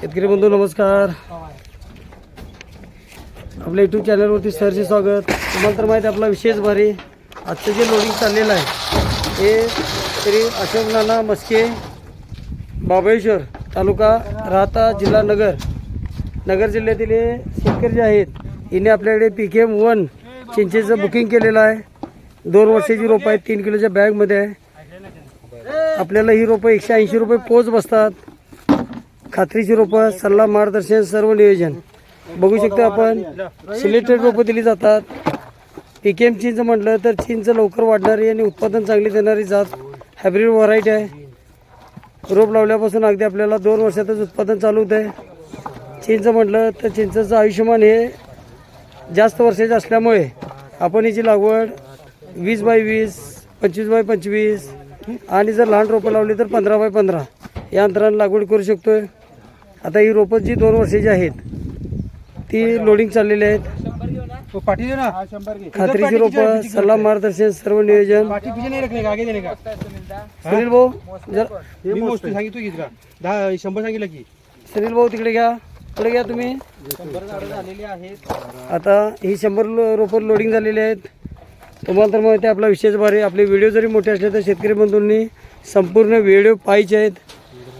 शेतकरी बंधू नमस्कार. आपल्या यूट्यूब चॅनलवरती सरचे स्वागत. तुम्हाला तर माहिती आहे आपला विशेष भारी. आजचं जे लोडिंग चाललेलं आहे हे श्री अशोक नाना मस्के बाबळेश्वर तालुका राहता जिल्हा नगर. नगर जिल्ह्यातील हे शेतकरी जे आहेत हिने आपल्याकडे पी के एम वन चिंचेचं बुकिंग केलेलं आहे. दोन वर्षाची रोपं आहेत तीन किलोच्या बॅगमध्ये आहे. आपल्याला ही रोपं एकशे ऐंशी रुपये पोच बसतात. खात्रीची रोपं सल्ला मार्गदर्शन सर्व नियोजन. बघू शकतो आपण सिलेक्टेड रोपं दिली जातात. पी के एम चीनचं म्हटलं तर चीनचं लवकर वाढणारी आणि उत्पादन चांगली देणारी जात हायब्रिड व्हरायटी आहे. रोप लावल्यापासून अगदी आपल्याला दोन वर्षातच उत्पादन चालू होतं आहे चीनचं म्हटलं तर चिंचचं आयुष्यमान हे जास्त वर्षाचे असल्यामुळे आपण हिची लागवड वीस बाय वीस पंचवीस बाय पंचवीस आणि जर लहान रोपं लावली तर पंधरा बाय पंधरा. या अंतराने लागवड करू शकतोय. आता ही रोपं जी दोन वर्षाची आहेत ती लोडिंग चाललेली आहेत. खात्रीची रोपं सल्ला मार्गदर्शन सर्व नियोजन. पाठी पीछे नाही रखने का? आगे देने का सुनील भाऊ शंभर सांगितलं की. सुनील भाऊ तिकडे घ्या. पुढे घ्या तुम्ही? झालेली आहेत. आता ही शंभर रोपं लोडिंग झालेली आहेत. तुम्हाला तर माहिती आहे आपला विशेष भारी आपले व्हिडिओ जरी मोठे असले तर शेतकरी बंधूंनी संपूर्ण व्हिडिओ पाहायचे आहेत.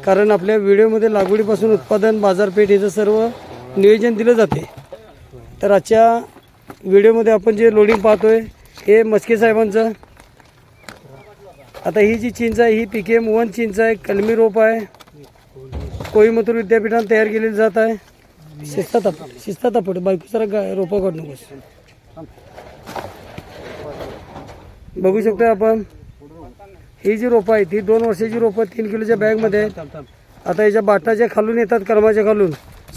कारण आपल्या व्हिडिओमध्ये लागवडीपासून उत्पादन बाजारपेठ याचं सर्व नियोजन दिलं जाते. तर आजच्या व्हिडिओमध्ये आपण जे लोडिंग पाहतोय हे मस्के साहेबांचं. आता ही जी चिंच आहे ही पी के एम वन चिंच आहे कलमी रोप आहे. कोईमतूर विद्यापीठात तयार केलेली जात आहे. शिस्ता तापट शिस्ता तापट बायको गा रोपं काढू नकोस. बघू शकतो आपण. ही जी रोपं आहेत ही दोन वर्षाची रोपं तीन किलोच्या बॅगमध्ये आहेत. आता याच्या बाटा ज्या खालून येतात कर्माच्या खालून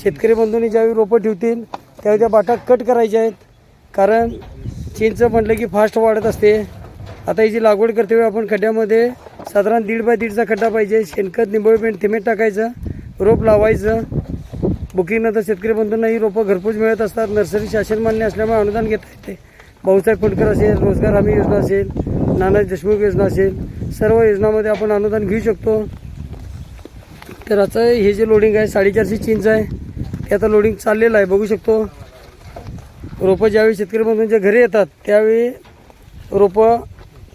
शेतकरी बंधूंनी ज्यावेळी रोपं ठेवतील त्यावेळी त्या बाटा कट करायच्या आहेत. कारण चिंच म्हटलं की फास्ट वाढत असते. आता हिची लागवड करते वेळी आपण खड्ड्यामध्ये साधारण दीड बाय दीडचा खड्डा पाहिजे. शेणखत निंबळ पेंट थिमेट टाकायचं रोप लावायचं. बुकिंगनंतर शेतकरी बंधूंना ही रोपं घरपोच मिळत असतात. नर्सरी शासन मान्य असल्यामुळे अनुदान घेता येते. भाऊसाहेब फुंडकर असेल रोजगार हमी योजना असेल नाना देशमुख योजना असेल सर्व योजनामध्ये आपण अनुदान घेऊ शकतो. तर आता हे जे लोडिंग आहे साडेचारशे चिंच आहे. ते आता लोडिंग चाललेलं आहे बघू शकतो. रोपं ज्यावेळी शेतकरी बंधूंच्या घरी येतात त्यावेळी रोपं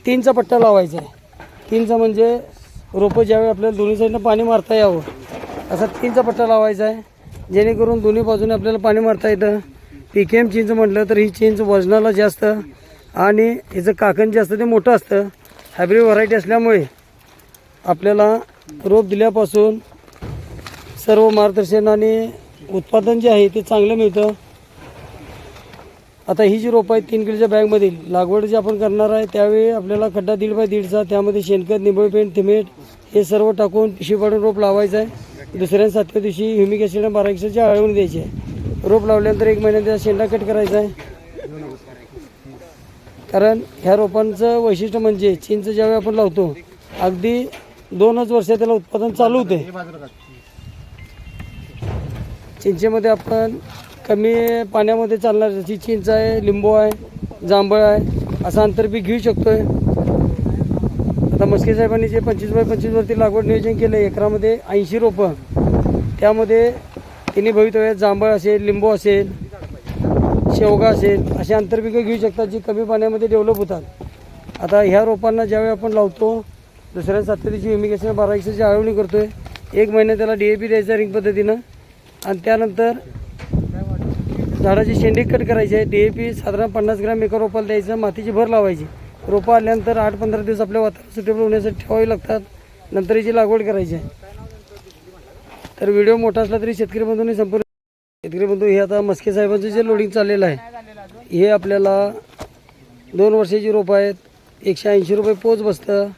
तीनचा पट्टा लावायचा आहे. तीनचा म्हणजे रोपं ज्यावेळी आपल्याला दोन्ही साईडनं पाणी मारता यावं असा तीनचा पट्टा लावायचा आहे. जेणेकरून दोन्ही बाजूने आपल्याला पाणी मारता येतं. पी के एम चिंच म्हटलं तर ही चिंच वजनाला जास्त आणि हिचं काकण जे असतं ते मोठं असतं. हायब्रिड व्हरायटी असल्यामुळे आपल्याला रोप दिल्यापासून सर्व मार्गदर्शन आणि उत्पादन जे आहे ते चांगलं मिळतं. आता ही जी रोपं आहेत तीन किलोच्या बॅगमधील लागवड जी आपण करणार आहे त्यावेळी आपल्याला खड्डा दीड बाय दीडचा त्यामध्ये शेणखत निंबळ पेंट थिमेट हे सर्व टाकून पिशवी पाडून रोप लावायचं आहे. दुसऱ्या सातव्या दिवशी ह्युमिक ॲसिड बारा ॲसिडची आळवून द्यायची आहे. रोप लावल्यानंतर एक महिन्यात त्याचा शेंडा कट करायचा आहे. कारण ह्या रोपांचं वैशिष्ट्य म्हणजे चिंच ज्यावेळी आपण लावतो अगदी दोनच वर्षात त्याला उत्पादन चालू होते. चिंचेमध्ये आपण कमी पाण्यामध्ये चालणार जशी चिंच आहे लिंबू आहे जांभळ आहे असं आंतरपीक घेऊ शकतो आहे आता मस्के साहेबांनी जे पंचवीस बाय पंचवीसवरती लागवड नियोजन केलं आहे एकरामध्ये ऐंशी रोपं. त्यामध्ये तिन्ही भवितव्यात जांभळ असेल लिंबू असेल शेवगा असेल अशी आंतरपिकं घेऊ शकतात जी कमी पाण्यामध्ये डेव्हलप होतात. आता ह्या रोपांना ज्यावेळी आपण लावतो दुसऱ्या सातत्याची इमिगेशन बारा एकशेची आळवणी करतो आहे एक महिना त्याला डी ए पी द्यायचा रिंग पद्धतीनं. आणि त्यानंतर झाडाची शेंडी कट करायची आहे. डी ए पी साधारण पन्नास ग्रॅम एका रोपाला द्यायचं मातीची भर लावायची. रोपं आल्यानंतर आठ पंधरा दिवस आपल्या वातावरण सुटेबल होण्यासाठी ठेवावी लागतात. नंतर याची लागवड करायची आहे. तर व्हिडिओ मोठा असला तरी शेतकरी बंधूंनी संपूर्ण शेतकरी बंधू हे आता मस्के साहेबांचं जे लोडिंग चाललेलं आहे हे आपल्याला दोन वर्षाची रोपं आहेत. एकशे ऐंशी रुपये पोच बसतं.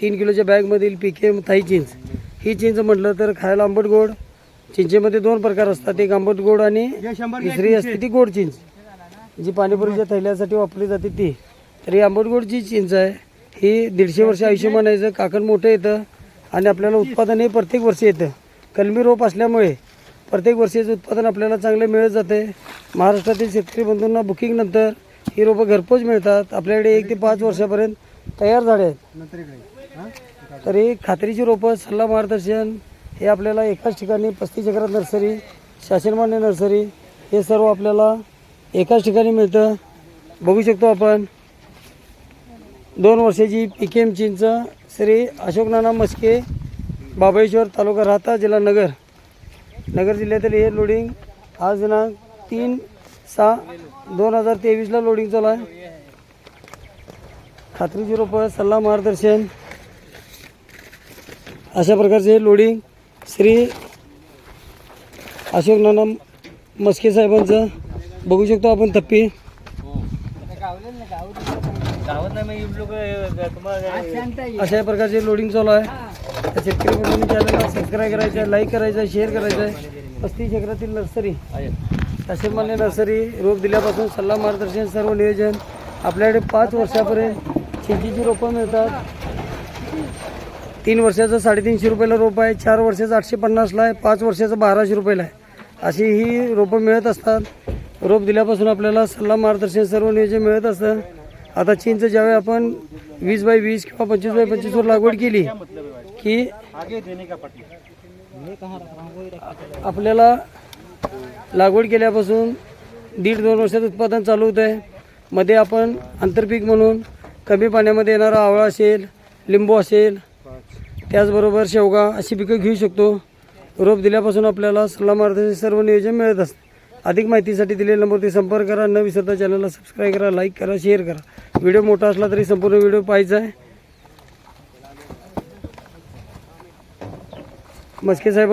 तीन किलोच्या बॅगमधील पिके थाई चिंच. ही चिंच म्हटलं तर खायला आंबट गोड. चिंचेमध्ये दोन प्रकार असतात. एक आंबट गोड आणि दुसरी असते ती गोड चिंच. जी पाणीपुरीच्या थैल्यासाठी वापरली जाते ती. तर ही आंबट गोड जी चिंच आहे. ही दीडशे वर्ष आयुष्यमान यायचं काकण मोठं येतं आणि आपल्याला उत्पादन हे प्रत्येक वर्षी येतं. कलमी रोप असल्यामुळे प्रत्येक वर्षीचं उत्पादन आपल्याला चांगले मिळत जाते. महाराष्ट्रातील शेतकरी बंधूंना बुकिंगनंतर ही रोपं घरपोच मिळतात. आपल्याकडे एक ते पाच वर्षापर्यंत तयार झाले आहेत. तर ही खात्रीची रोपं सल्ला मार्गदर्शन हे आपल्याला एकाच ठिकाणी पस्तीस एकरात नर्सरी शासनमान्य नर्सरी हे सर्व आपल्याला एकाच ठिकाणी मिळतं. बघू शकतो आपण दोन वर्षाची पी के एम चिंच श्री अशोक नाना मस्के बाबळेश्वर तालुका राहता जिल्हा नगर. नगर जिल्ह्यातील हे लोडिंग आज दिनांक तीन सहा दोन हजार तेवीसला लोडिंग चालू आहे. खात्रीची रोपं सल्ला मार्गदर्शन. अशा प्रकारचे हे लोडिंग श्री अशोक नाना मस्के साहेबांचं. बघू शकतो आपण तप्पी अशा प्रकारचे लोडिंग चालू आहे. तर शेतकरी बंधूंनी चॅनलला सबस्क्राईब करायचं आहे लाईक करायचं आहे शेअर करायचं आहे पस्तीस एकरातील नर्सरी. शासनमान्य नर्सरी रोप दिल्यापासून सल्ला मार्गदर्शन सर्व नियोजन आपल्याकडे पाच वर्षापर्यंत शेतीची रोपं मिळतात. तीन वर्षाचं साडेतीनशे रुपयाला रोप आहे चार वर्षाचं आठशे पन्नासला आहे पाच वर्षाचं बाराशे रुपयाला आहे. अशी ही रोपं मिळत असतात. रोप दिल्यापासून आपल्याला सल्ला मार्गदर्शन सर्व नियोजन मिळत असतं. आता चिंच ज्यावेळी आपण वीस बाय वीस किंवा पंचवीस बाय पंचवीसवर लागवड केली की आपल्याला लागवड केल्यापासून दीड दोन वर्षात उत्पादन चालू होतं आहे. मध्ये आपण आंतरपीक म्हणून कमी पाण्यामध्ये येणारा आवळा असेल लिंबू असेल त्याचबरोबर शेवगा अशी पिकं घेऊ शकतो. रोप दिल्यापासून आपल्याला सल्ला मार्गदर्शन सर्व नियोजन मिळत असतं. अधिक माहितीसाठी दिलेल्या नंबरवरती संपर्क करा. न विसरता चॅनलला सबस्क्राईब करा लाईक करा शेअर करा. व्हिडिओ मोठा असला तरी संपूर्ण व्हिडिओ पाहायचा आहे. मस्के साहेब